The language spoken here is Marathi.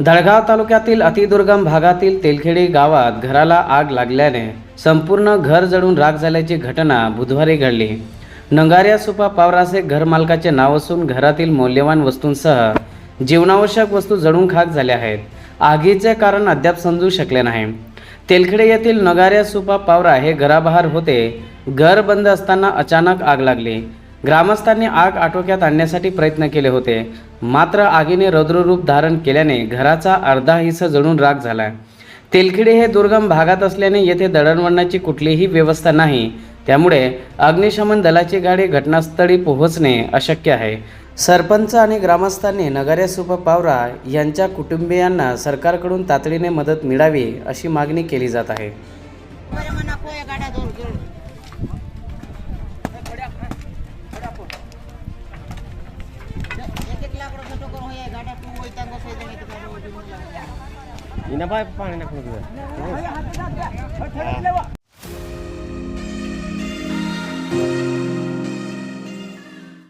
दळगाव तालुक्यातील अतिदुर्गम भागातील तेलखेडी गावात घराला आग लागल्याने संपूर्ण घर जळून राख झाल्याची घटना बुधवारी घडली. नंगाऱ्या सुपा पावरासे घरमालकाचे नाव असून घरातील मौल्यवान वस्तूंसह जीवनावश्यक वस्तू जळून खाक झाल्या आहेत. आगीचे कारण अद्याप समजू शकले नाही. तेलखेडे येथील नगाऱ्या सुपा पावरा हे घराबाहेर होते. घर बंद असताना अचानक आग लागली. ग्रामस्थांनी आग आटोक्यात आणण्यासाठी प्रयत्न केले होते. मात्र आगीने रौद्ररूप धारण केल्याने घराचा अर्धा हिस्सा जळून राग झाला. तेलखिडे हे दुर्गम भागात असल्याने येथे दळणवळणाची कुठलीही व्यवस्था नाही. त्यामुळे अग्निशमन दलाची गाडी घटनास्थळी पोहोचणे अशक्य आहे. सरपंच आणि ग्रामस्थांनी नगरेसुप पावरा यांच्या कुटुंबियांना सरकारकडून तातडीने मदत मिळावी अशी मागणी केली जात आहे. એના ભાઈ પાણી નાખવું